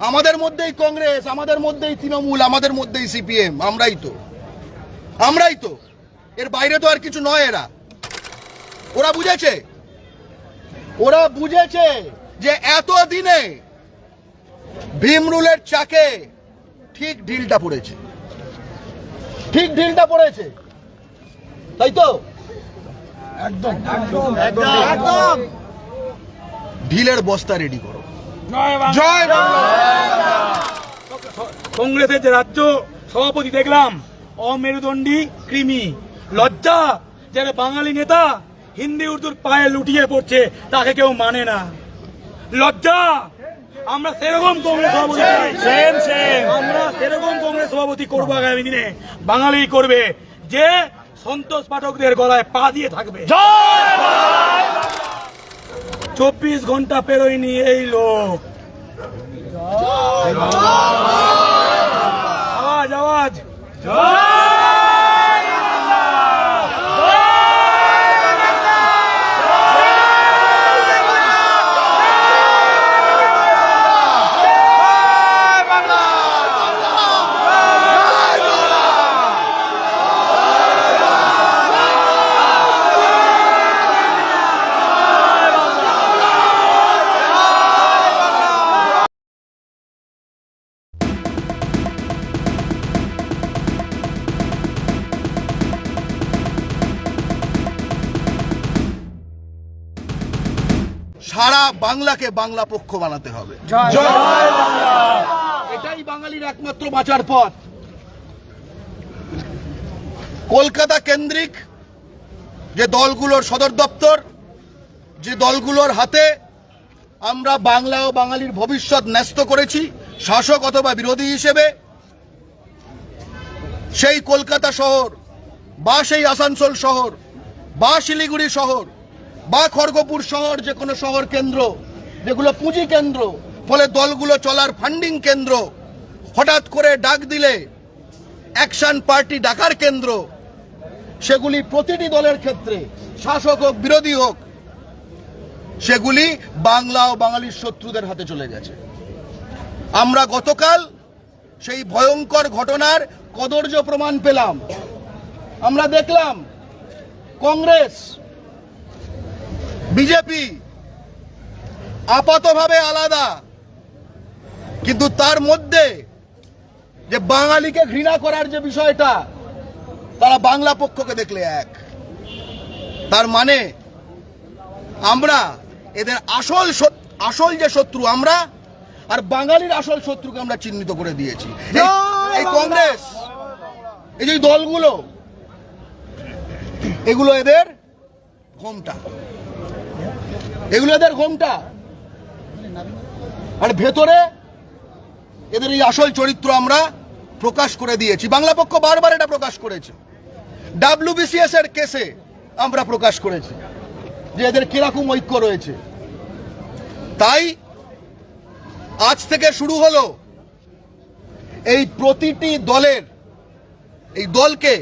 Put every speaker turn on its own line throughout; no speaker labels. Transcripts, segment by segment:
আমাদের মধ্যেই কংগ্রেস আমাদের মধ্যেই তৃণমূল আমাদের মধ্যেই সিপিএম আমরাই তো। আমরাই তো। এর বাইরে তো আর কিছু নয় এরা। ওরা বুঝেছে? ওরা বুঝেছে যে এত দিনে ভীমরুলের চাকে ঠিক ঢিলটা পড়েছে। ঠিক ঢিলটা পড়েছে। তাই তো? একদম। একদম। ঢিলের বস্তা রেডি করো। জয় বাংলা।
কংগ্রেসের যে রাজ্য সভাপতি দেখলাম অমেরুদণ্ডী কৃমি। লজ্জা যারা বাঙালি নেতা হিন্দি উর্দুর পায়ে লুটিয়ে পড়ছে তাকে কেউ মানে না। লজ্জা! আমরা সেরকম কংগ্রেস সভাপতি। আমরা সেরকম কংগ্রেস সভাপতি করব আগামী দিনে। বাঙালি করবে যে সন্তোষ পাঠকদের গলায় পা দিয়ে থাকবে। চব্বিশ ঘণ্টা পেরোয়নি এই লোক।
সারা বাংলাকে বাংলা পক্ষ বানাতে হবে। এটাই বাঙালির একমাত্র বাঁচার পথ। কলকাতা কেন্দ্রিক যে দলগুলোর সদর দপ্তর যে দলগুলোর হাতে আমরা বাংলা ও বাঙালির ভবিষ্যৎ ন্যস্ত করেছি শাসক অথবা বিরোধী হিসেবে সেই কলকাতা শহর বা সেই আসানসোল শহর বা শিলিগুড়ি শহর বা খড়গপুর শহর যে কোনো শহর কেন্দ্র, যেগুলো পুঁজি কেন্দ্র, ফলে দলগুলো চলার ফান্ডিং কেন্দ্র, হঠাৎ করে ডাক দিলে অ্যাকশন পার্টি ডাকার কেন্দ্র, সেগুলি প্রতিটি দলের ক্ষেত্রে, শাসক হোক, বিরোধী হোক, সেগুলি বাংলা ও বাঙালির শত্রুদের হাতে চলে গেছে। আমরা গতকাল সেই ভয়ঙ্কর ঘটনার কদর্য প্রমাণ পেলাম। আমরা দেখলাম, কংগ্রেস বিজেপি আপাতভাবে আলাদা কিন্তু তার মধ্যে যে বাঙালিকে ঘৃণা করার যে বিষয়টা তারা বাংলা পক্ষকে দেখলে এক। তার মানে আমরা এদের আসল আসল যে শত্রু আমরা আর বাঙালির আসল শত্রুকে আমরা চিহ্নিত করে দিয়েছি। এই- কংগ্রেস এই যে দলগুলো এগুলো এদের ঘোমটা এগুলো এদের ঘোমটা। আর ভেতরে এদের এই আসল চরিত্র আমরা প্রকাশ করে দিয়েছি। বাংলা পক্ষ বারবার এটা প্রকাশ করেছে। ডাব্লিউবিসিএস এর কেসে আমরা প্রকাশ করেছি যে এদের কীরকম ঐক্য রয়েছে। তাই আজ থেকে শুরু হলো এই প্রতিটি দলের, এই দলকে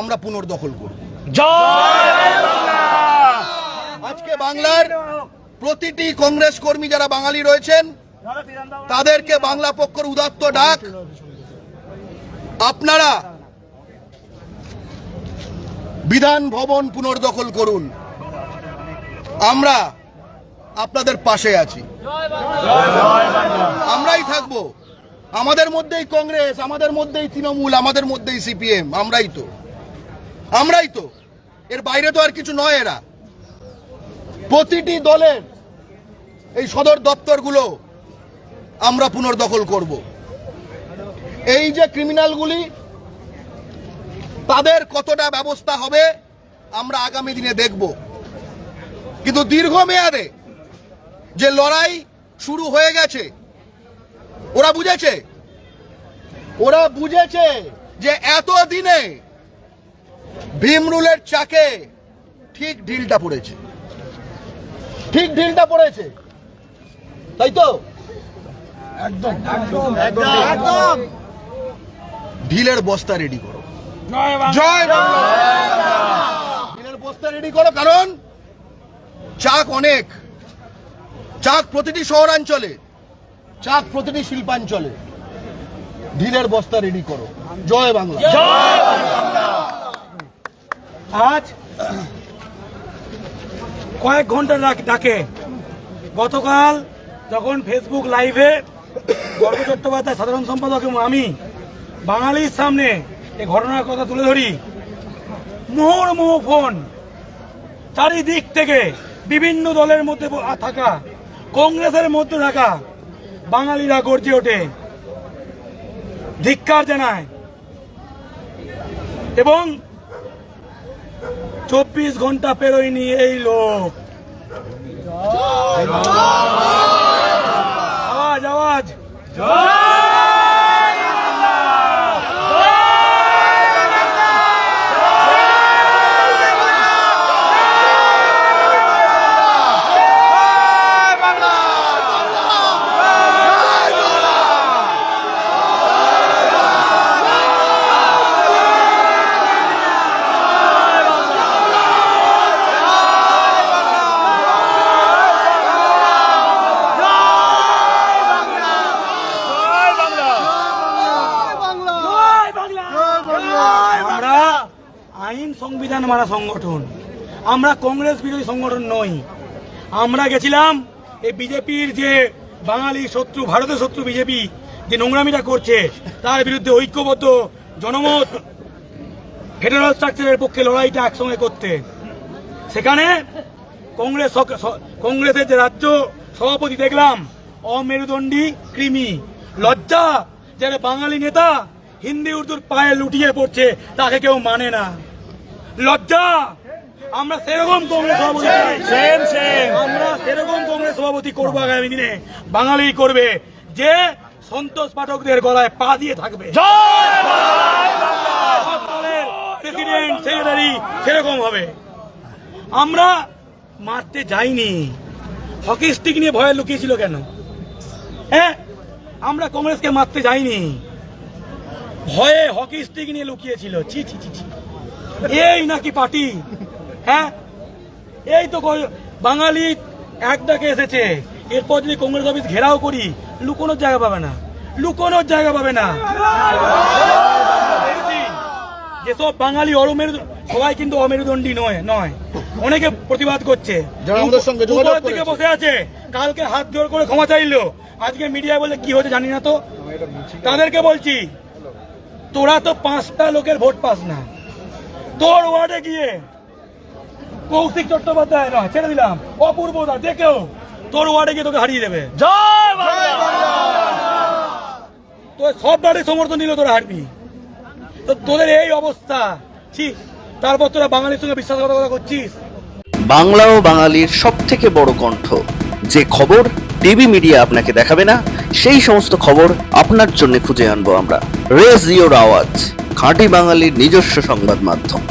আমরা পুনর্দখল করব। আজকে বাংলার প্রতিটি কংগ্রেস কর্মী যারা বাঙালি রয়েছেন, তাদেরকে বাংলা পক্ষের উদাত্ত ডাক। আপনারা বিধান ভবন পুনর্দখল করুন। আমরা আপনাদের পাশে আছি। আমরাই থাকব। আমাদের মধ্যেই কংগ্রেস, আমাদের মধ্যেই তৃণমূল, আমাদের মধ্যেই সিপিএম, আমরাই তো। আমরাই তো। এর বাইরে তো আর কিছু নয় এরা। প্রতিটি দলের এই সদর দপ্তরগুলো আমরা পুনর্দখল করব। এই যে ক্রিমিনালগুলি, তাদের কতটা ব্যবস্থা হবে, আমরা আগামী দিনে দেখব। কিন্তু দীর্ঘমেয়াদে যে লড়াই শুরু হয়ে গেছে, ওরা বুঝেছে? ওরা বুঝেছে যে এত দিনে ভীমরুলের চাকে ঠিক ঢিলটা পড়েছে। ঠিক ঢিলটা পড়েছে। তাই তো? একদম একদম। ঢিলের বস্তা রেডি করো। জয় ঢিলের বস্তা রেডি করো কারণ চাক অনেক। চাক প্রতিটি শহরাঞ্চলে। চাক প্রতিটি শিল্পাঞ্চলে ঢিলের বস্তা রেডি করো। জয় বাংলা।
আজ কয়েক ঘণ্টা ডাক- গতকাল যখন ফেসবুক লাইভে গর্ব চট্টোপাধ্যায়, সাধারণ সম্পাদক এবং আমি বাঙালির সামনে এই ঘটনার কথা তুলে ধরি মুহুর্মুহু ফোন চারিদিক থেকে বিভিন্ন দলের মধ্যে থাকা, কংগ্রেসের মধ্যে থাকা বাঙালিরা গর্জে ওঠে, ধিক্কার জানায় এবং চব্বিশ ঘণ্টা পেরোয়নি এই লোক। আওয়াজ আওয়াজ। আইন সংবিধান মারা সংগঠন। আমরা কংগ্রেস বিরোধী সংগঠন নই। আমরা গেছিলাম এই বিজেপির যে বাঙালি শত্রু ভারতের শত্রু বিজেপি, যে নোংরামিটা করছে, তার বিরুদ্ধে ঐক্যবদ্ধ জনমত ফেডারাল স্ট্রাকচারের পক্ষে লড়াইটা একসঙ্গে করতে। সেখানে কংগ্রেস কংগ্রেসের যে রাজ্য সভাপতি দেখলাম, অমেরুদণ্ডী কৃমি। লজ্জা, যারা বাঙালি নেতা হিন্দি, উর্দুর পায়ে লুটিয়ে পড়ছে, তাকে কেউ মানে না। লজ্জা! আমরা সেরকম কংগ্রেস সভাপতি। আমরা সেরকম কংগ্রেস সভাপতি করব আগামী দিনে। বাঙালি করবে। যে সন্তোষ পাঠকদের গলায় পা দিয়ে থাকবে। প্রেসিডেন্ট সেক্রেটারি সেরকম হবে। আমরা মারতে যাইনি। হকি স্টিক নিয়ে ভয়ে লুকিয়েছিল কেন? হ্যাঁ? আমরা কংগ্রেসকে মারতে যাইনি। ভয়ে হকি স্টিক নিয়ে লুকিয়েছিল। ছি ছি ছি ছি। এই নাকি পার্টি? হ্যাঁ? এই তো বাঙালি এক ডাকে এসেছে। এরপর যদি কংগ্রেস অফিস ঘেরাও করি লুকোনোর জায়গা পাবে না। লুকোনোর জায়গা পাবে না। যেসব বাঙালি অরমেরু সবাই কিন্তু অমেরুদণ্ডী নয় নয়। অনেকে প্রতিবাদ করছে।
করেছে।
বসে আছে। কালকে হাত জোর করে ক্ষমা চাইলো। আজকে মিডিয়ায় বলে কি হচ্ছে জানি না তো। তাদেরকে বলছি তোরা তো পাঁচটা লোকের ভোট পাস না। তোর ওয়ার্ডে গিয়ে কৌশিক চট্টোপাধ্যায় নয় ছেড়ে দিলাম। অপূর্ব দা দেখেও তোর ওয়ার্ডে গিয়ে তোকে হারিয়ে দেবে। জয় তো সব বাড়ির সমর্থন নিল তোরা হারবি। তো তোদের এই অবস্থা। ছি তারপর তোরা বাঙালির সঙ্গে বিশ্বাসঘাতকতা করছিস?
বাংলা ও বাঙালির সব থেকে বড় কণ্ঠ। যে খবর টিভি মিডিয়া আপনাকে দেখাবে না সেই সমস্ত খবর আপনার জন্য খুঁজে আনব আমরা। রেজ ইওর আওয়াজ। খাঁটি বাঙালির নিজস্ব সংবাদ মাধ্যম